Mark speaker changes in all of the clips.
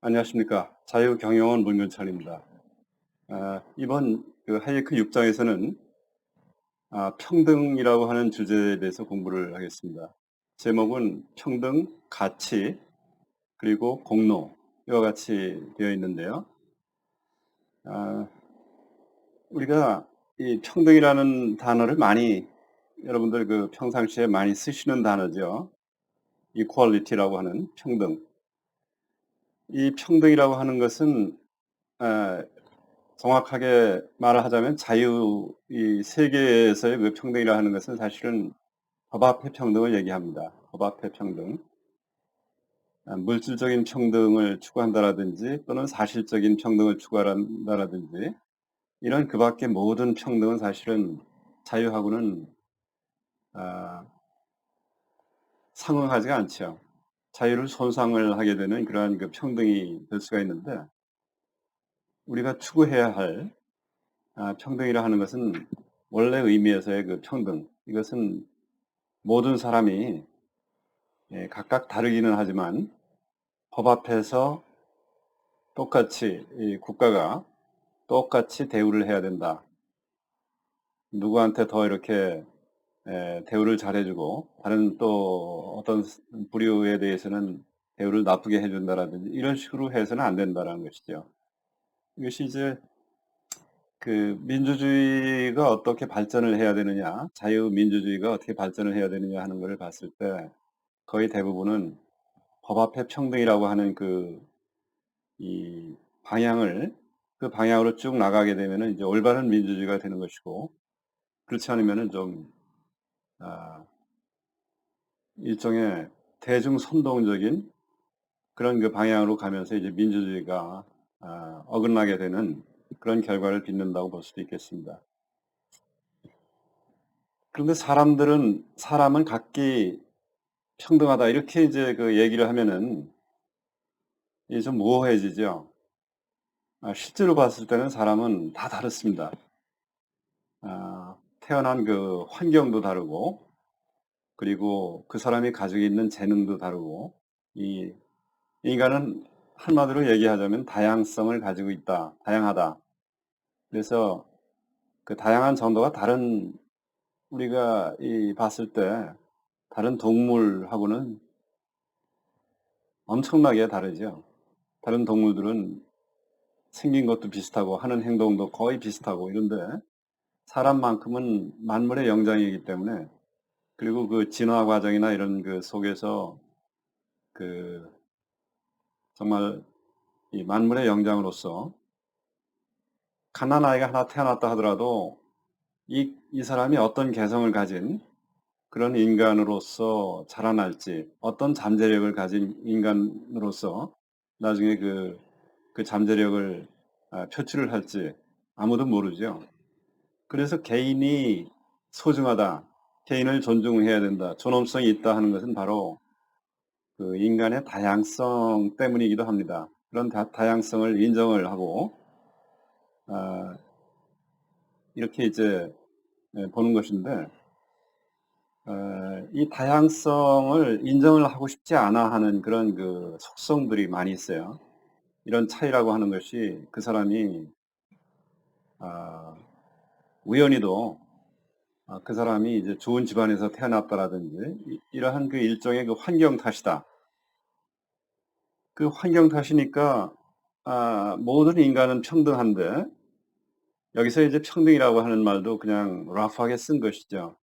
Speaker 1: 안녕하십니까. 자유경영원 문근철입니다. 아, 이번 그 하이에크 6장에서는 아, 평등이라고 하는 주제에 대해서 공부를 하겠습니다. 제목은 평등, 가치, 그리고 공로, 이와 같이 되어 있는데요. 아, 우리가 이 평등이라는 단어를 많이 여러분들 그 평상시에 많이 쓰시는 단어죠. 이퀄리티라고 하는 평등. 이 평등이라고 하는 것은 에, 정확하게 말을 하자면 자유 이 세계에서의 그 평등이라 하는 것은 사실은 법 앞의 평등을 얘기합니다. 법 앞의 평등. 아, 물질적인 평등을 추구한다라든지 또는 사실적인 평등을 추구한다라든지 이런 그 밖의 모든 평등은 사실은 자유하고는 아, 상응하지가 않죠. 자유를 손상을 하게 되는 그러한 그 평등이 될 수가 있는데 우리가 추구해야 할 아, 평등이라 하는 것은 원래 의미에서의 그 평등 이것은 모든 사람이 예, 각각 다르기는 하지만 법 앞에서 똑같이 국가가 똑같이 대우를 해야 된다. 누구한테 더 이렇게 에, 대우를 잘해주고 다른 또 어떤 부류에 대해서는 대우를 나쁘게 해준다라든지 이런 식으로 해서는 안 된다라는 것이죠. 이것이 이제 그 민주주의가 어떻게 발전을 해야 되느냐, 자유민주주의가 어떻게 발전을 해야 되느냐 하는 것을 봤을 때 거의 대부분은 법 앞에 평등이라고 하는 그 이 방향을 그 방향으로 쭉 나가게 되면은 이제 올바른 민주주의가 되는 것이고 그렇지 않으면은 좀 아, 일종의 대중 선동적인 그런 그 방향으로 가면서 이제 민주주의가 아, 어긋나게 되는 그런 결과를 빚는다고 볼 수도 있겠습니다. 그런데 사람들은 사람은 각기 평등하다 이렇게 이제 그 얘기를 하면은 이게 좀 모호해지죠. 아, 실제로 봤을 때는 사람은 다 다릅니다. 아, 태어난 그 환경도 다르고 그리고 그 사람이 가지고 있는 재능도 다르고 이 인간은 한마디로 얘기하자면 다양성을 가지고 있다. 다양하다. 그래서 그 다양한 정도가 다른 우리가 이 봤을 때 다른 동물하고는 엄청나게 다르죠. 다른 동물들은 생긴 것도 비슷하고 하는 행동도 거의 비슷하고 이런데 사람만큼은 만물의 영장이기 때문에 그리고 그 진화 과정이나 이런 그 속에서 그 정말 이 만물의 영장으로서 가난 아이가 하나 태어났다 하더라도 이, 이 사람이 어떤 개성을 가진 그런 인간으로서 자라날지 어떤 잠재력을 가진 인간으로서 나중에 그, 그 잠재력을 아, 표출을 할지 아무도 모르죠. 그래서 개인이 소중하다, 개인을 존중해야 된다, 존엄성이 있다 하는 것은 바로 그 인간의 다양성 때문이기도 합니다. 그런 다, 양성을 인정을 하고 어, 이렇게 이제 예, 보는 것인데 어, 이 다양성을 인정을 하고 싶지 않아 하는 그런 그 속성들이 많이 있어요. 이런 차이라고 하는 것이 그 사람이 어, 우연히도 아, 그 사람이 이제 좋은 집안에서 태어났다라든지 이러한 그 일종의 그 환경 탓이다. 그 환경 탓이니까 아, 모든 인간은 평등한데 여기서 이제 평등이라고 하는 말도 그냥 라프하게 쓴 것이죠.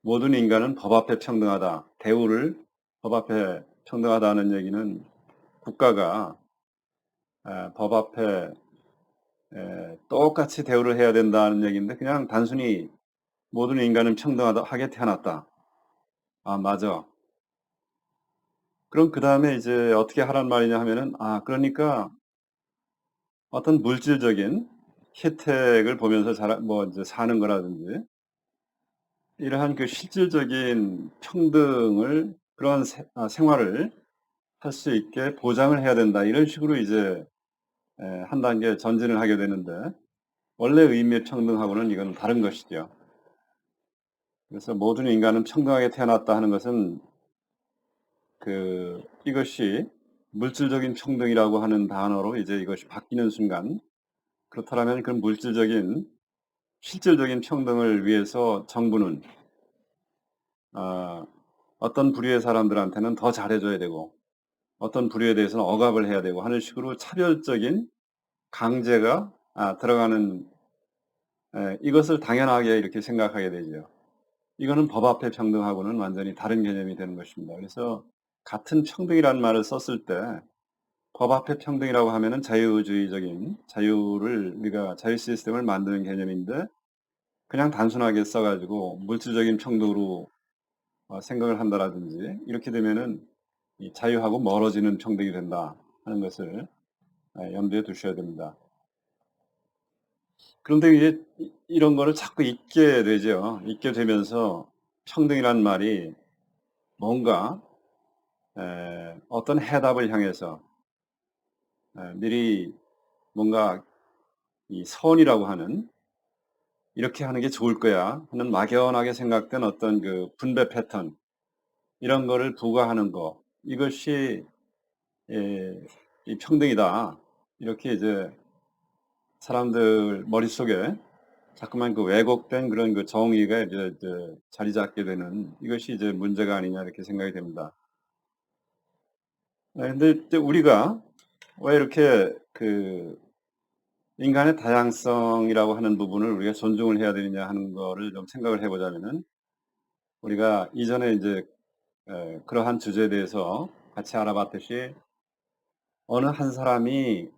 Speaker 1: 모든 인간은 법 앞에 평등하다. 대우를 법 앞에 평등하다는 얘기는 국가가 아, 법 앞에 에, 똑같이 대우를 해야 된다는 얘기인데 그냥 단순히 모든 인간은 평등하게 태어났다. 아, 맞아. 그럼 그 다음에 이제 어떻게 하란 말이냐 하면은, 아, 그러니까 어떤 물질적인 혜택을 보면서 잘, 뭐, 이제 사는 거라든지, 이러한 그 실질적인 평등을, 그런 세, 아, 생활을 할 수 있게 보장을 해야 된다. 이런 식으로 이제 한 단계 전진을 하게 되는데 원래 의미의 평등하고는 이건 다른 것이죠. 그래서 모든 인간은 평등하게 태어났다 하는 것은 그 이것이 물질적인 평등이라고 하는 단어로 이제 이것이 바뀌는 순간 그렇다면 그 물질적인 실질적인 평등을 위해서 정부는 어, 어떤 부류의 사람들한테는 더 잘해줘야 되고 어떤 부류에 대해서는 억압을 해야 되고 하는 식으로 차별적인 강제가 아, 들어가는 에, 이것을 당연하게 이렇게 생각하게 되죠. 이거는 법 앞에 평등하고는 완전히 다른 개념이 되는 것입니다. 그래서 같은 평등이라는 말을 썼을 때 법 앞에 평등이라고 하면은 자유주의적인 자유를 우리가 자유 시스템을 만드는 개념인데 그냥 단순하게 써가지고 물질적인 평등으로 어, 생각을 한다라든지 이렇게 되면은 이 자유하고 멀어지는 평등이 된다 하는 것을 아, 염두에 두셔야 됩니다. 그런데 이제 이- 이런 거를 자꾸 잊게 되죠. 잊게 되면서 평등이란 말이 뭔가 에, 어떤 해답을 향해서 에, 미리 뭔가 이 선이라고 하는 이렇게 하는 게 좋을 거야 하는 막연하게 생각된 어떤 그 분배 패턴 이런 거를 부과하는 거 이것이 에, 이 평등이다 이렇게 이제 사람들 머릿속에 자꾸만 그 왜곡된 그런 그 정의가 이제, 이제 자리 잡게 되는 이것이 이제 문제가 아니냐 이렇게 생각이 됩니다. 네, 근데 이제 우리가 왜 이렇게 그 인간의 다양성이라고 하는 부분을 우리가 존중을 해야 되느냐 하는 거를 좀 생각을 해보자면은 우리가 이전에 이제 에, 그러한 주제에 대해서 같이 알아봤듯이 어느 한 사람이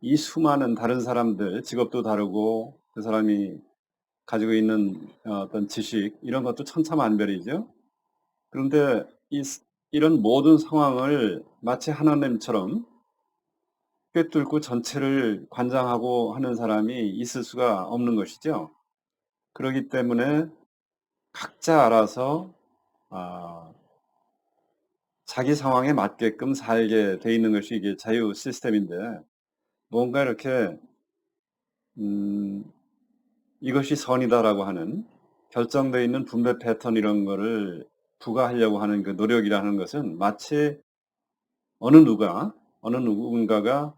Speaker 1: 이 수많은 다른 사람들 직업도 다르고 그 사람이 가지고 있는 어, 어떤 지식 이런 것도 천차만별이죠. 그런데 이, 이런 모든 상황을 마치 하나님처럼 꿰뚫고 전체를 관장하고 하는 사람이 있을 수가 없는 것이죠. 그렇기 때문에 각자 알아서 아, 자기 상황에 맞게끔 살게 돼 있는 것이 이게 자유 시스템인데 뭔가 이렇게 음, 이것이 선이다라고 하는 결정되어 있는 분배 패턴 이런 거를 부과하려고 하는 그 노력이라는 것은 마치 어느 누가 어느 누군가가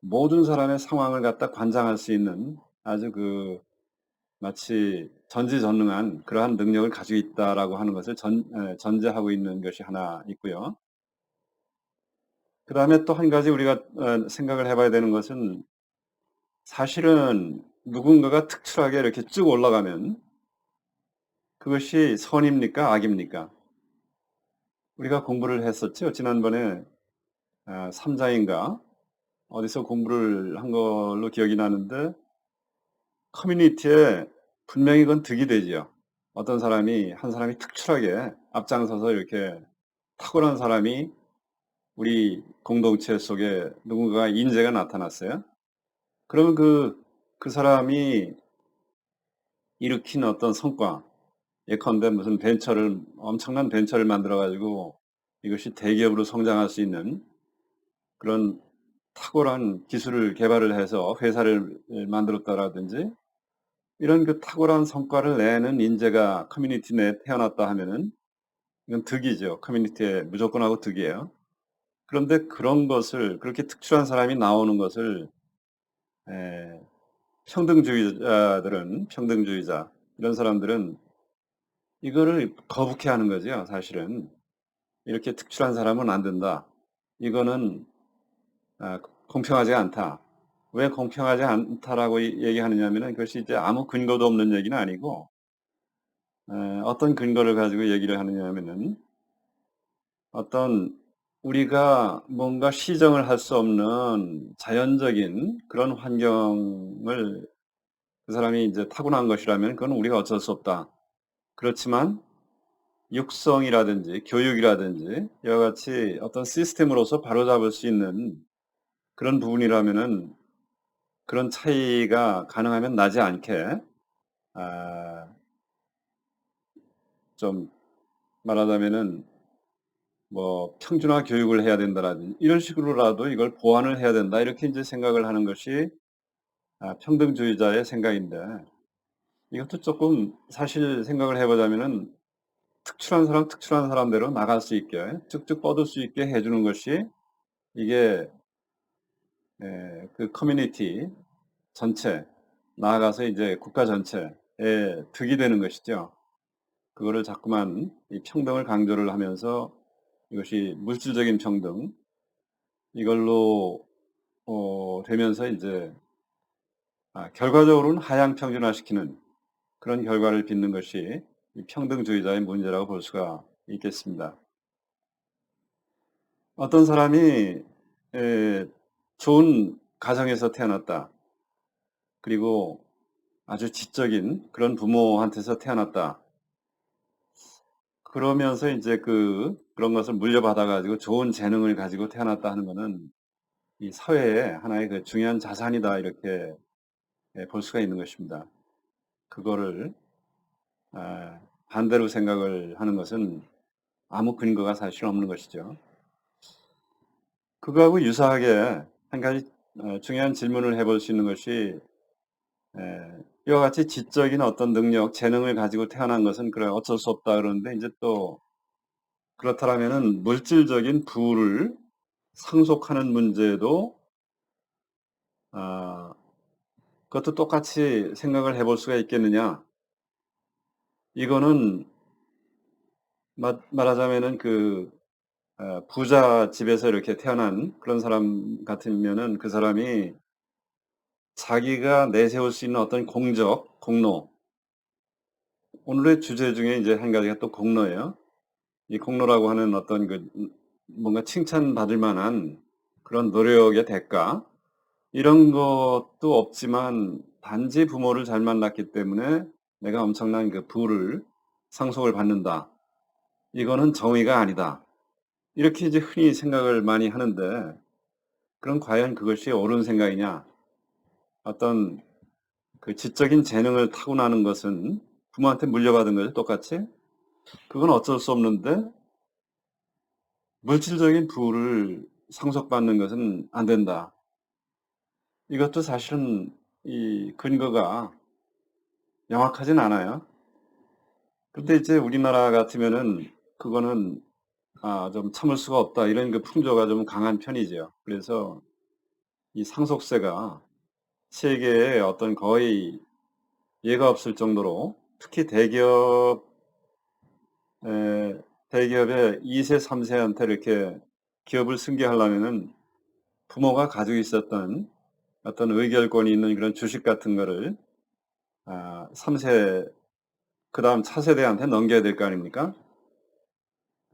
Speaker 1: 모든 사람의 상황을 갖다 관장할 수 있는 아주 그 마치 전지전능한 그러한 능력을 가지고 있다라고 하는 것을 전, 에, 전제하고 있는 것이 하나 있고요. 그 다음에 또 한 가지 우리가 어, 생각을 해봐야 되는 것은 사실은 누군가가 특출하게 이렇게 쭉 올라가면 그것이 선입니까? 악입니까? 우리가 공부를 했었죠. 지난번에 3장인가 어디서 공부를 한 걸로 기억이 나는데 커뮤니티에 분명히 그건 득이 되지요. 어떤 사람이 한 사람이 특출하게 앞장서서 이렇게 탁월한 사람이 우리 공동체 속에 누군가 인재가 나타났어요. 그러면 그, 그 사람이 일으킨 어떤 성과, 예컨대 무슨 벤처를, 엄청난 벤처를 만들어가지고 이것이 대기업으로 성장할 수 있는 그런 탁월한 기술을 개발을 해서 회사를 만들었다라든지 이런 그 탁월한 성과를 내는 인재가 커뮤니티 내에 태어났다 하면은 이건 득이죠. 커뮤니티에 무조건 하고 득이에요. 그런데 그런 것을 그렇게 특출한 사람이 나오는 것을 에, 평등주의자들은 평등주의자 이런 사람들은 이거를 거북해 하는 거죠. 사실은 이렇게 특출한 사람은 안 된다. 이거는 아, 공평하지 않다. 왜 공평하지 않다라고 이- 얘기하느냐면은 그것이 이제 아무 근거도 없는 얘기는 아니고 에, 어떤 근거를 가지고 얘기를 하느냐면은 어떤 우리가 뭔가 시정을 할 수 없는 자연적인 그런 환경을 그 사람이 이제 타고난 것이라면 그건 우리가 어쩔 수 없다. 그렇지만 육성이라든지 교육이라든지 이와 같이 어떤 시스템으로서 바로잡을 수 있는 그런 부분이라면은 그런 차이가 가능하면 나지 않게 아, 좀 말하자면은 뭐 평준화 교육을 해야 된다라든지 이런 식으로라도 이걸 보완을 해야 된다. 이렇게 이제 생각을 하는 것이 아, 평등주의자의 생각인데 이것도 조금 사실 생각을 해보자면은 특출한 사람 특출한 사람대로 나갈 수 있게 쭉쭉 뻗을 수 있게 해주는 것이 이게 에, 그 커뮤니티 전체 나아가서 이제 국가 전체에 득이 되는 것이죠. 그거를 자꾸만 이 평등을 강조를 하면서 이것이 물질적인 평등 이걸로 어, 되면서 이제 아, 결과적으로는 하향 평준화시키는 그런 결과를 빚는 것이 이 평등주의자의 문제라고 볼 수가 있겠습니다. 어떤 사람이 에, 좋은 가정에서 태어났다. 그리고 아주 지적인 그런 부모한테서 태어났다. 그러면서 이제 그 그런 것을 물려받아 가지고 좋은 재능을 가지고 태어났다 하는 것은 이 사회의 하나의 그 중요한 자산이다 이렇게 예, 볼 수가 있는 것입니다. 그거를 아, 반대로 생각을 하는 것은 아무 근거가 사실 없는 것이죠. 그거하고 유사하게 한 가지 어, 중요한 질문을 해볼 수 있는 것이 에, 이와 같이 지적인 어떤 능력, 재능을 가지고 태어난 것은 그래 어쩔 수 없다 그러는데 이제 또 그렇다면은 물질적인 부를 상속하는 문제도 아, 그것도 똑같이 생각을 해볼 수가 있겠느냐? 이거는 말, 말하자면은 그 어, 부자 집에서 이렇게 태어난 그런 사람 같으면은 그 사람이 자기가 내세울 수 있는 어떤 공적, 공로. 오늘의 주제 중에 이제 한 가지가 또 공로예요. 이 공로라고 하는 어떤 그 뭔가 칭찬받을 만한 그런 노력의 대가 이런 것도 없지만 단지 부모를 잘 만났기 때문에 내가 엄청난 그 부를 상속을 받는다. 이거는 정의가 아니다. 이렇게 이제 흔히 생각을 많이 하는데 그럼 과연 그것이 옳은 생각이냐? 어떤 그 지적인 재능을 타고나는 것은 부모한테 물려받은 거죠, 똑같이. 그건 어쩔 수 없는데 물질적인 부를 상속받는 것은 안 된다. 이것도 사실은 이 근거가 명확하진 않아요. 근데 이제 우리나라 같으면은 그거는 아, 좀 참을 수가 없다. 이런 그 풍조가 좀 강한 편이죠. 그래서 이 상속세가 세계에 어떤 거의 예가 없을 정도로 특히 대기업, 에, 대기업의 2세, 3세한테 이렇게 기업을 승계하려면은 부모가 가지고 있었던 어떤 의결권이 있는 그런 주식 같은 거를 아, 3세, 그 다음 차세대한테 넘겨야 될 거 아닙니까?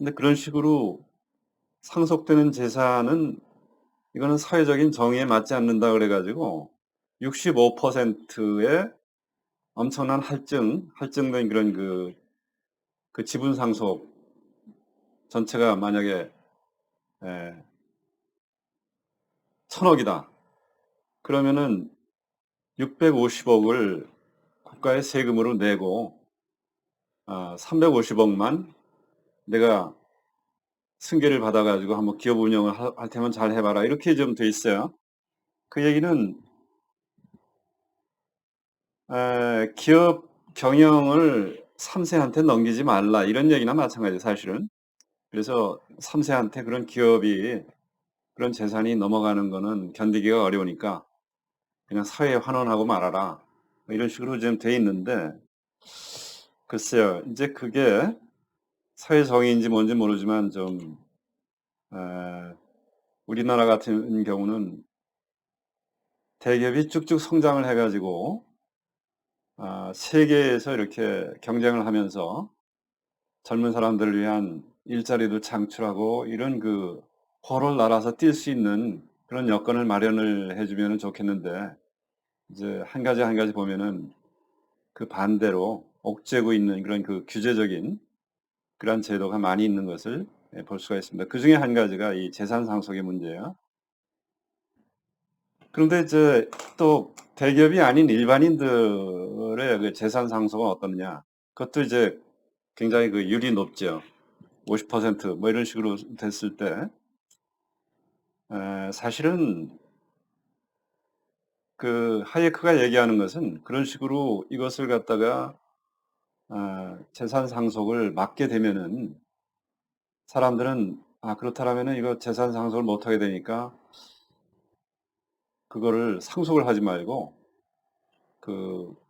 Speaker 1: 근데 그런 식으로 상속되는 재산은 이거는 사회적인 정의에 맞지 않는다 그래가지고 65%의 엄청난 할증, 할증된 그런 그, 그 지분 상속 전체가 만약에 에, 천억이다. 그러면은 650억을 국가의 세금으로 내고 아, 350억만 내가 승계를 받아가지고 한번 기업 운영을 할 테면 잘 해봐라 이렇게 좀 돼 있어요. 그 얘기는 에, 기업 경영을 3세한테 넘기지 말라 이런 얘기나 마찬가지 사실은. 그래서 3세한테 그런 기업이 그런 재산이 넘어가는 거는 견디기가 어려우니까 그냥 사회에 환원하고 말아라. 뭐 이런 식으로 지금 돼 있는데 글쎄요. 이제 그게 사회 정의인지 뭔지 모르지만 좀 에, 우리나라 같은 경우는 대기업이 쭉쭉 성장을 해가지고 아, 세계에서 이렇게 경쟁을 하면서 젊은 사람들을 위한 일자리도 창출하고 이런 그 호를 날아서 뛸 수 있는 그런 여건을 마련을 해주면 좋겠는데 이제 한 가지 한 가지 보면은 그 반대로 옥죄고 있는 그런 그 규제적인 그런 제도가 많이 있는 것을 예, 볼 수가 있습니다. 그 중에 한 가지가 이 재산 상속의 문제예요. 그런데 이제 또 대기업이 아닌 일반인들의 그 재산 상속은 어떻느냐? 그것도 이제 굉장히 그 율이 높죠. 50%뭐 이런 식으로 됐을 때 에, 사실은 그 하이에크가 얘기하는 것은 그런 식으로 이것을 갖다가 어, 재산 상속을 막게 되면은 사람들은 아 그렇다라면은 이거 재산 상속을 못 하게 되니까 그거를 상속을 하지 말고 그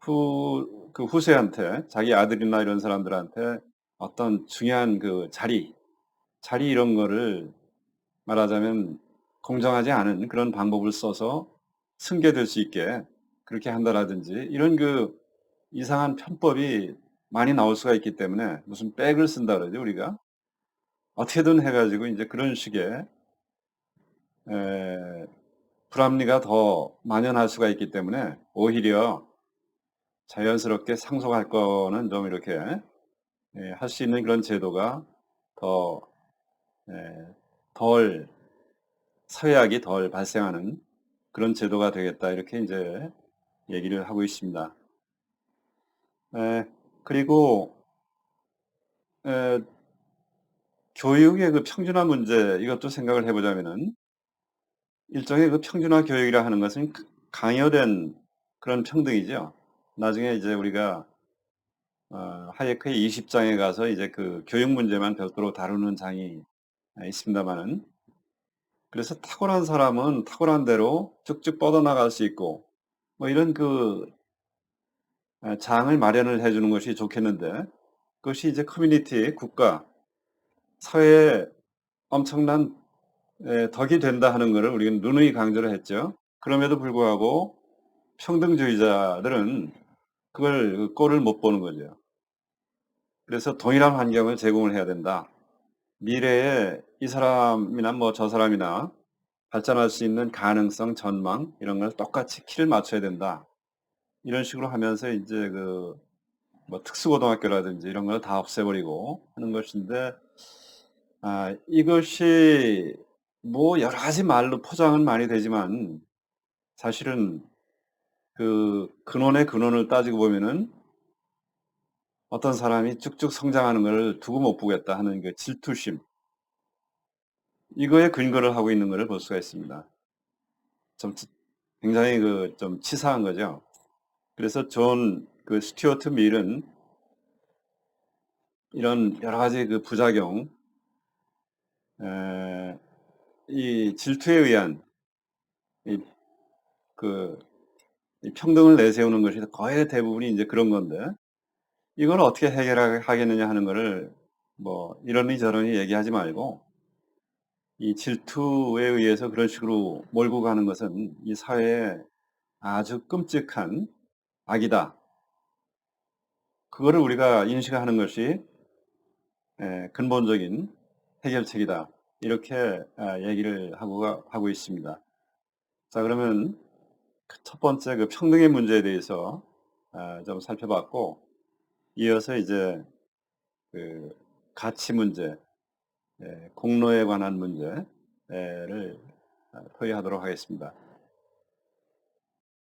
Speaker 1: 후 그 후세한테 자기 아들이나 이런 사람들한테 어떤 중요한 그 자리, 자리 이런 거를 말하자면 공정하지 않은 그런 방법을 써서 승계될 수 있게 그렇게 한다라든지 이런 그 이상한 편법이 많이 나올 수가 있기 때문에 무슨 백을 쓴다 그러죠 우리가. 어떻게든 해 가지고 인제 그런 식의 에 불합리가 더 만연할 수가 있기 때문에 오히려 자연스럽게 상속할 거는 좀 이렇게 예할수 있는 그런 제도가 더예덜 서약이 덜 발생하는 그런 제도가 되겠다 이렇게 인제 얘기를 하고 있습니다. 예 그리고 에 교육의 그 평준화 문제 이것도 생각을 해 보자면은 일종의 그 평준화 교육이라 하는 것은 그 강요된 그런 평등이죠. 나중에 이제 우리가 어 하이에크의 20 장에 가서 이제 그 교육 문제만 별도로 다루는 장이 아 있습니다마는 그래서 탁월한 사람은 탁월한 대로 쭉쭉 뻗어나갈 수 있고 뭐 이런 그 아 장을 마련을 해 주는 것이 좋겠는데 그것이 이제 커뮤니티, 국가, 사회에 엄청난 예 덕이 된다 하는 거를 우리는 누누이 강조를 했죠. 그럼에도 불구하고 평등주의자들은 그걸 그 꼴을 못 보는 거죠. 그래서 동일한 환경을 제공을 해야 된다. 미래에 이 사람이나 뭐 저 사람이나 발전할 수 있는 가능성, 전망 이런 걸 똑같이 키를 맞춰야 된다. 이런 식으로 하면서 인제 그 뭐 특수고등학교라든지 이런 걸다 없애 버리고 하는 것인데 아 이것이 뭐 여러 가지 말로 포장은 많이 되지만 사실은 그 근원의 근원을 따지고 보면은 어떤 사람이 쭉쭉 성장하는 걸 두고 못 보겠다 하는 그 질투심 이거에 근거를 하고 있는 거를 볼 수가 있습니다. 좀치 굉장히 그 좀 치사한 거죠. 그래서 존 그 스튜어트 밀은 이런 여러 가지 그 부작용 에 이 질투에 의한 이 그 이 평등을 내세우는 것이 거의 대부분이 인제 그런 건데 이걸 어떻게 해결하 하겠느냐 하는 거를 뭐 이러니 저러니 얘기하지 말고 이 질투에 의해서 그런 식으로 몰고 가는 것은 이 사회에 아주 끔찍한 악이다. 그거를 우리가 인식하는 것이 예 근본적인 해결책이다. 이렇게 아 얘기를 하고 있습니다. 자 그러면 그첫 번째 그 평등의 문제에 대해서 아좀 살펴봤고 이어서 이제 그 가치 문제 예 공로에 관한 문제를 아 토의하도록 하겠습니다.